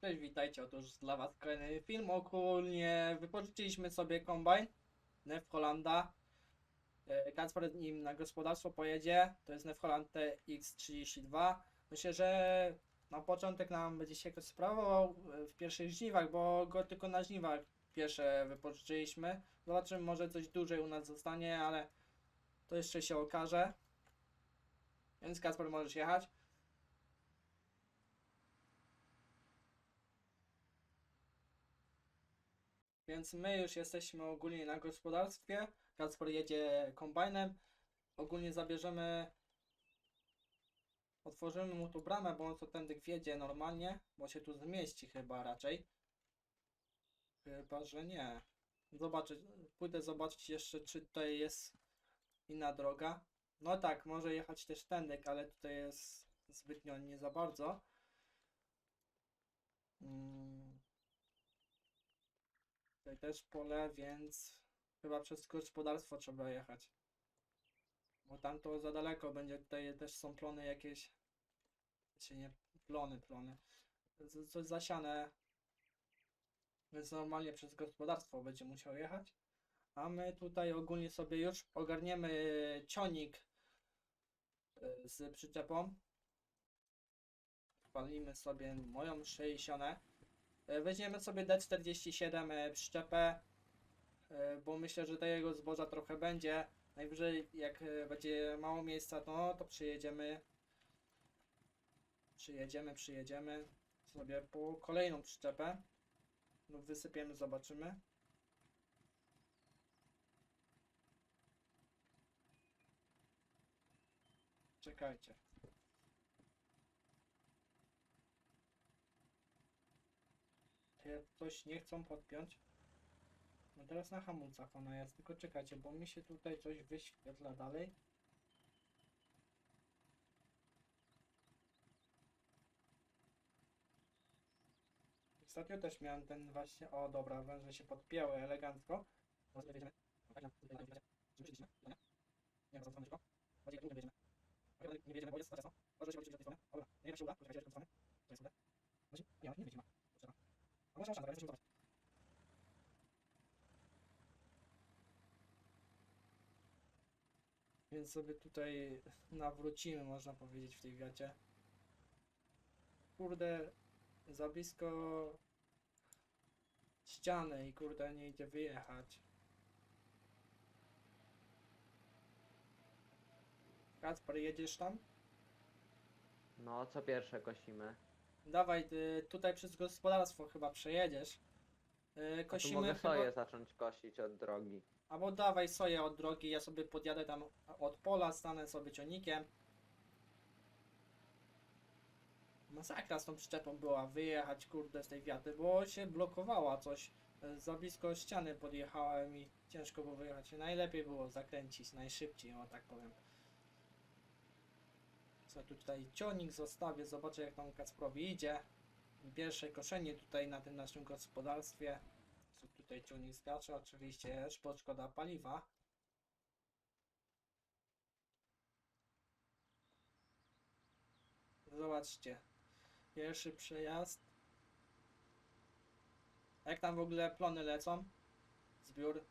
Cześć, witajcie. Otóż dla Was kolejny film. Ogólnie wypożyczyliśmy sobie kombajn Nef Hollanda. E, Kacper nim na gospodarstwo pojedzie. To jest Nef Holland TX32. Myślę, że na początek nam będzie się jakoś sprawował e, w pierwszych żniwach, bo go tylko na żniwach pierwsze wypożyczyliśmy. Zobaczymy, może coś dłużej u nas zostanie, ale to jeszcze się okaże. Więc Kacper możesz jechać. Więc my już jesteśmy ogólnie na gospodarstwie. Kacper jedzie kombajnem. Ogólnie zabierzemy. Otworzymy mu tu bramę, bo on to tędy wjedzie normalnie, bo się tu zmieści chyba raczej. Chyba, że nie. Zobaczę, pójdę zobaczyć jeszcze, czy tutaj jest inna droga. No tak, może jechać też tędy, ale tutaj jest zbytnio nie za bardzo. Mm. Tutaj też pole, więc chyba przez gospodarstwo trzeba jechać. Bo tam to za daleko będzie, tutaj też są plony jakieś. Czy nie, plony, plony. Coś zasiane. Więc normalnie przez gospodarstwo będzie musiał jechać. A my tutaj ogólnie sobie już ogarniemy cionik y, z przyczepą. Palimy sobie moją 60. E, Weźmiemy sobie D47 e, przyczepę, e, bo myślę, że tego zboża trochę będzie. Najwyżej jak będzie mało miejsca, no to przyjedziemy. Przyjedziemy, przyjedziemy sobie po kolejną przyczepę. No wysypiemy, zobaczymy. Czekajcie. Coś nie chcą podpiąć. No teraz na hamulcach ona jest, tylko czekajcie, bo mi się tutaj coś wyświetla dalej. Ostatnio też miałem ten właśnie, o dobra, węże się podpięły elegancko. Nie? Tu nie wjedziemy. Okej, nie wjedziemy, bo jest za ciasno. Może się policzyć od tej strony. Dobra, nie wiem, jak się uda. Poczekajcie, od tej strony. To jest uda. Nie, nie wjedziemy. A może szansa, jesteśmy zobaczyć. Więc sobie tutaj nawrócimy, można powiedzieć, w tej wiacie. Kurde, za blisko ściany i kurde nie idzie wyjechać. Kacper, jedziesz tam? No, co pierwsze kosimy? Dawaj, ty tutaj przez gospodarstwo chyba przejedziesz. Tu kosimy mogę chyba... soję zacząć kosić od drogi. Albo dawaj soję od drogi, ja sobie podjadę tam od pola, stanę sobie ciągnikiem. Masakra z tą przyczepą była, wyjechać kurde z tej wiaty, bo się blokowała coś. E, Za blisko ściany podjechałem i ciężko było wyjechać. Najlepiej było zakręcić najszybciej, o tak powiem. Co tutaj ciągnik zostawię, zobaczę jak tam Kacprowi idzie. Pierwsze koszenie tutaj na tym naszym gospodarstwie. Co tutaj ciągnik skacze, oczywiście, szkoda paliwa. Zobaczcie. Pierwszy przejazd. Jak tam w ogóle plony lecą? Zbiór.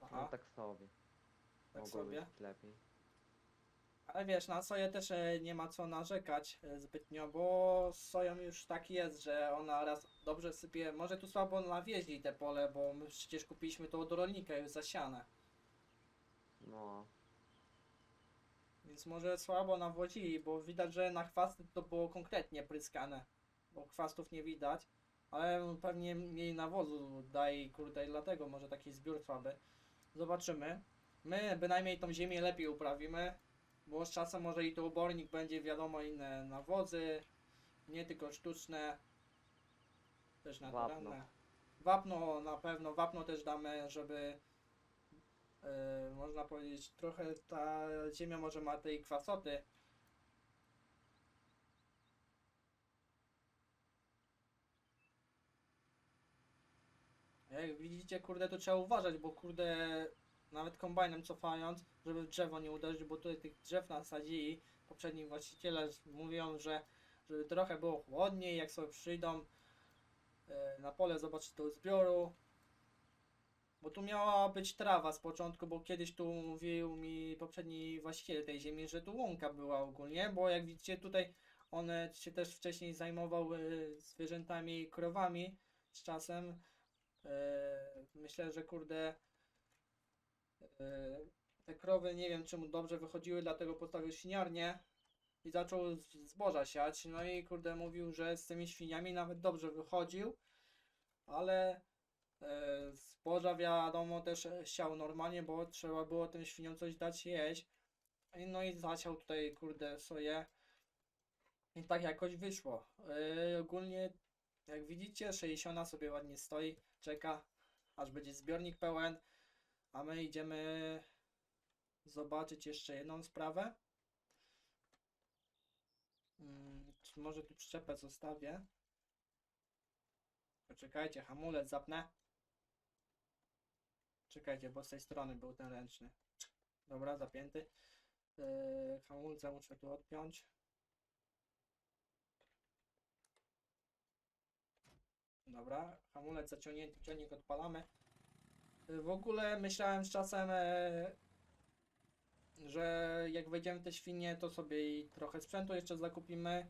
No Aha, tak sobie. tak Mogło sobie. być lepiej. Ale wiesz, na soję też e, nie ma co narzekać e, zbytnio, bo z soją już tak jest, że ona raz dobrze sypie. Może tu słabo nawieźli te pole, bo my przecież kupiliśmy to od rolnika już zasiane. No, Więc może słabo nawodzili, bo widać, że na chwasty to było konkretnie pryskane. Bo chwastów nie widać. Ale pewnie mniej nawozu daje, kurde, i dlatego może taki zbiór słaby. Zobaczymy. My bynajmniej tą ziemię lepiej uprawimy. Bo z czasem może i tu obornik będzie wiadomo inne nawozy. Nie tylko sztuczne. Też naturalne. Wapno na pewno, wapno też damy, żeby e, można powiedzieć, trochę ta ziemia może ma tej kwasoty. Jak widzicie, kurde, to trzeba uważać, bo kurde, nawet kombajnem cofając, żeby drzewo nie uderzyć, bo tutaj tych drzew nasadzili. Poprzedni właściciele mówią, że żeby trochę było chłodniej, jak sobie przyjdą e, na pole zobaczyć do zbioru. Bo tu miała być trawa z początku, bo kiedyś tu mówił mi poprzedni właściciel tej ziemi, że tu łąka była ogólnie, bo jak widzicie tutaj one się też wcześniej zajmowały zwierzętami i krowami z czasem. E, myślę, że kurde e, te krowy nie wiem czemu dobrze wychodziły, dlatego postawił świniarnię i zaczął zboża siać. No i kurde mówił, że z tymi świniami nawet dobrze wychodził, ale e, zboża wiadomo też siał normalnie, bo trzeba było tym świniom coś dać jeść. No i zasiał tutaj kurde soję. I tak jakoś wyszło. E, ogólnie jak widzicie 60 sobie ładnie stoi, czeka aż będzie zbiornik pełen, a my idziemy zobaczyć jeszcze jedną sprawę. Mm, może tu przyczepę zostawię? Poczekajcie, hamulec zapnę. Czekajcie, bo z tej strony był ten ręczny. Dobra, zapięty. Yy, hamulce muszę tu odpiąć. Dobra, hamulec zaciągnięty, ciągnik odpalamy. Yy, W ogóle myślałem z czasem, e, że jak wejdziemy te świnie, to sobie i trochę sprzętu jeszcze zakupimy.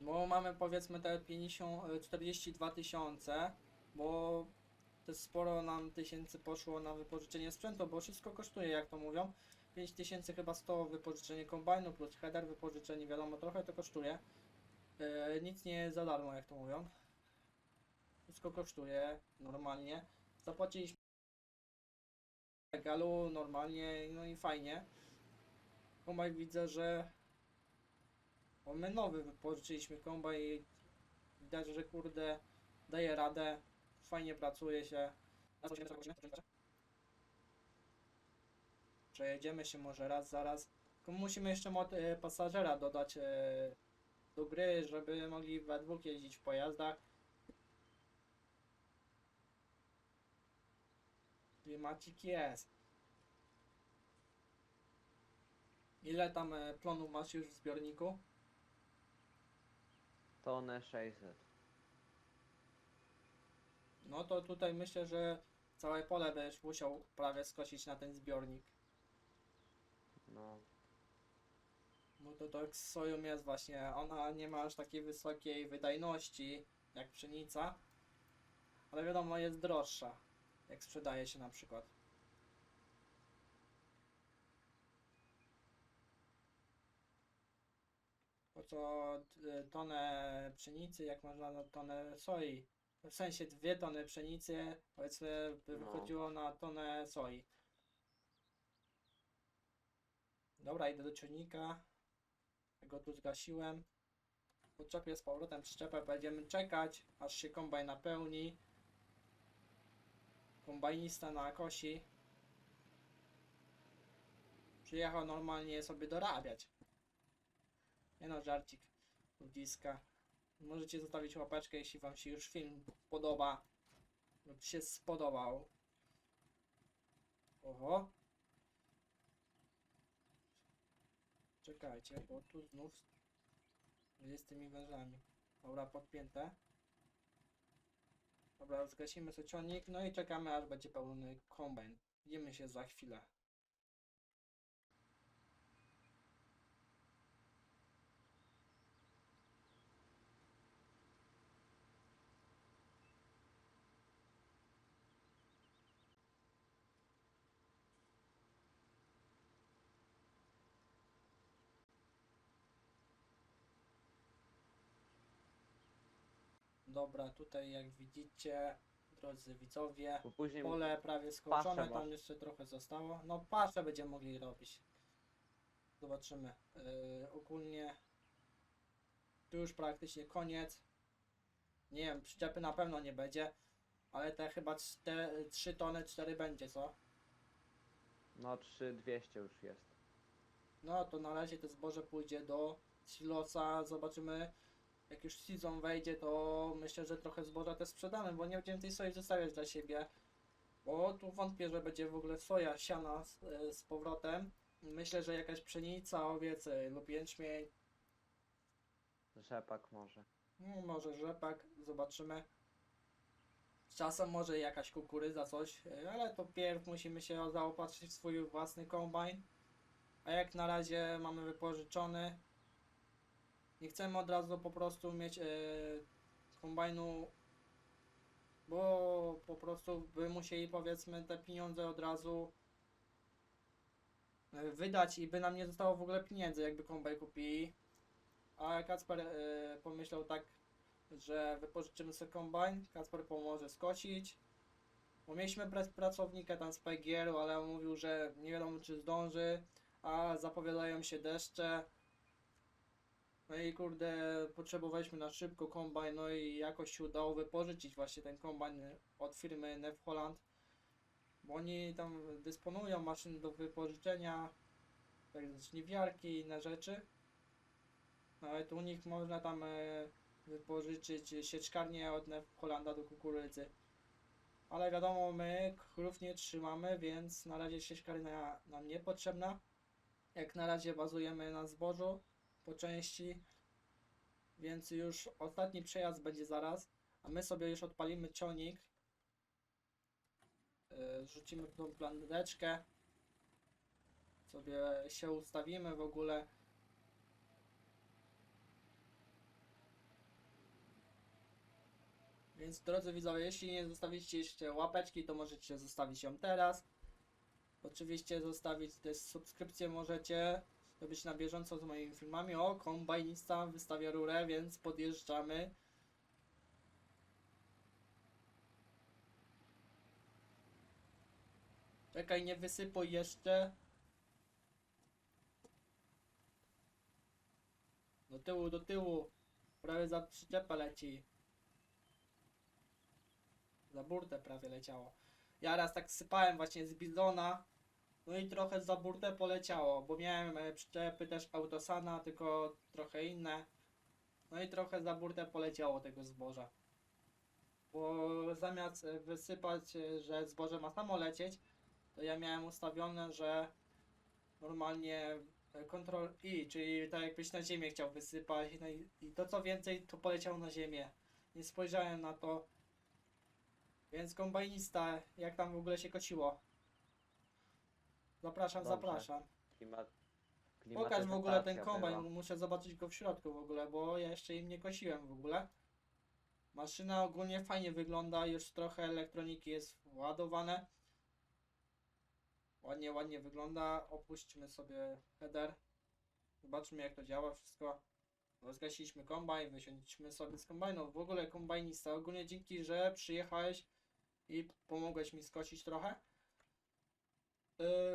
Bo mamy powiedzmy te 50, e, 42 tysiące, bo to sporo nam tysięcy poszło na wypożyczenie sprzętu, bo wszystko kosztuje, jak to mówią. 5 tysięcy chyba 100 wypożyczenie kombajnu plus header wypożyczenie, wiadomo, trochę to kosztuje. E, nic nie za darmo, jak to mówią. Wszystko kosztuje normalnie. Zapłaciliśmy w legalu normalnie, no i fajnie. Kombaj widzę, że my nowy wypożyczyliśmy kombaj widać, że kurde daje radę, fajnie pracuje się. Przejedziemy się może raz, zaraz. Tylko musimy jeszcze mod e, pasażera dodać e, do gry, żeby mogli we dwóch jeździć w pojazdach. Klimacik jest. Ile tam e, plonu masz już w zbiorniku? Tonę 600. No to tutaj myślę, że całe pole będziesz musiał prawie skosić na ten zbiornik. No. No to tak z soją jest właśnie. Ona nie ma aż takiej wysokiej wydajności jak pszenica. Ale wiadomo jest droższa. Jak sprzedaje się na przykład. Po co y, tonę pszenicy, jak można na tonę soi? W sensie dwie tony pszenicy, powiedzmy, by No. wychodziło na tonę soi. Dobra, idę do ciągnika. Go tu zgasiłem. Podczepię z powrotem przyczepę, będziemy czekać, aż się kombajn napełni. Kombajnista na kosi. Przyjechał normalnie sobie dorabiać. Nie no, żarcik. Ludziska. Możecie zostawić łapeczkę, jeśli wam się już film podoba. Lub się spodobał. Oho. Czekajcie, bo tu znów jest z tymi wężami. Dobra, podpięte. Dobra, zgasimy sobie ciągnik, no i czekamy aż będzie pełny kombajn. Widzimy się za chwilę. Dobra, tutaj jak widzicie, drodzy widzowie, Bo później pole prawie skończone, tam jeszcze trochę zostało. No pasze będziemy mogli robić. Zobaczymy. Yy, ogólnie tu już praktycznie koniec. Nie wiem, przyczepy na pewno nie będzie, ale te chyba 3 tony 4 będzie, co? No 3200 już jest. No to na razie to zboże pójdzie do silosa, zobaczymy jak już season wejdzie, to myślę, że trochę zboża też sprzedamy, bo nie będziemy tej soi zostawiać dla siebie. Bo tu wątpię, że będzie w ogóle soja siana z, e, z powrotem. Myślę, że jakaś pszenica, owiec lub jęczmień Rzepak może. No, może rzepak, zobaczymy. Czasem może jakaś kukurydza, coś, e, ale to pierw musimy się zaopatrzyć w swój własny kombajn. A jak na razie mamy wypożyczony. Nie chcemy od razu po prostu mieć e, kombajnu, bo po prostu by musieli powiedzmy te pieniądze od razu e, wydać i by nam nie zostało w ogóle pieniędzy, jakby kombajn kupili. A Kacper e, pomyślał tak, że wypożyczymy sobie kombajn, Kacper pomoże skosić. Bo mieliśmy pra- pracownika tam z PGR-u, ale on mówił, że nie wiadomo czy zdąży, a zapowiadają się deszcze. No i kurde, potrzebowaliśmy na szybko kombajn, no i jakoś się udało wypożyczyć właśnie ten kombajn od firmy Nef Holland. Bo oni tam dysponują maszyn do wypożyczenia, tak żniwiarki i inne rzeczy. Nawet u nich można tam e, wypożyczyć sieczkarnię od Nef Holanda do kukurydzy. Ale wiadomo, my krów nie trzymamy, więc na razie sieczkarnia nam niepotrzebna. Jak na razie bazujemy na zbożu po części, więc już ostatni przejazd będzie zaraz, a my sobie już odpalimy ciągnik. E, Rzucimy tą planeczkę. Sobie się ustawimy w ogóle. Więc drodzy widzowie, jeśli nie zostawiliście jeszcze łapeczki, to możecie zostawić ją teraz. Oczywiście zostawić też subskrypcję możecie, żeby być na bieżąco z moimi filmami. O, kombajnista wystawia rurę, więc podjeżdżamy. Czekaj, nie wysypuj jeszcze. Do tyłu, do tyłu. Prawie za przyczepę leci. Za burtę prawie leciało. Ja raz tak sypałem właśnie z bizona. No i trochę za burtę poleciało, bo miałem e, przyczepy też autosana, tylko trochę inne. No i trochę za burtę poleciało tego zboża. Bo zamiast e, wysypać, e, że zboże ma samo lecieć, to ja miałem ustawione, że normalnie Ctrl I, czyli tak jakbyś na ziemię chciał wysypać no i, i to co więcej to poleciało na ziemię. Nie spojrzałem na to. Więc kombajnista, jak tam w ogóle się kociło? Zapraszam, Dobrze. zapraszam. Klimat. Pokaż w ogóle ten klimatyzacja kombajn, była. muszę zobaczyć go w środku w ogóle, bo ja jeszcze im nie kosiłem w ogóle. Maszyna ogólnie fajnie wygląda, już trochę elektroniki jest ładowane. Ładnie, ładnie wygląda. Opuśćmy sobie header. Zobaczmy jak to działa wszystko. Rozgasiliśmy kombajn, wysiądźmy sobie z kombajnu. W ogóle kombajnista, ogólnie dzięki, że przyjechałeś i pomogłeś mi skosić trochę.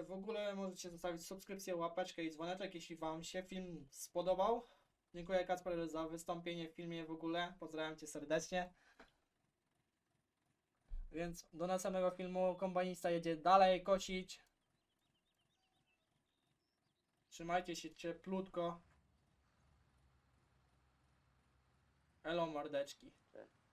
W ogóle możecie zostawić subskrypcję, łapeczkę i dzwoneczek, jeśli Wam się film spodobał. Dziękuję Kacper za wystąpienie w filmie w ogóle. Pozdrawiam Cię serdecznie. Więc do następnego filmu kombajnista jedzie dalej kosić. Trzymajcie się cieplutko. Elo mordeczki.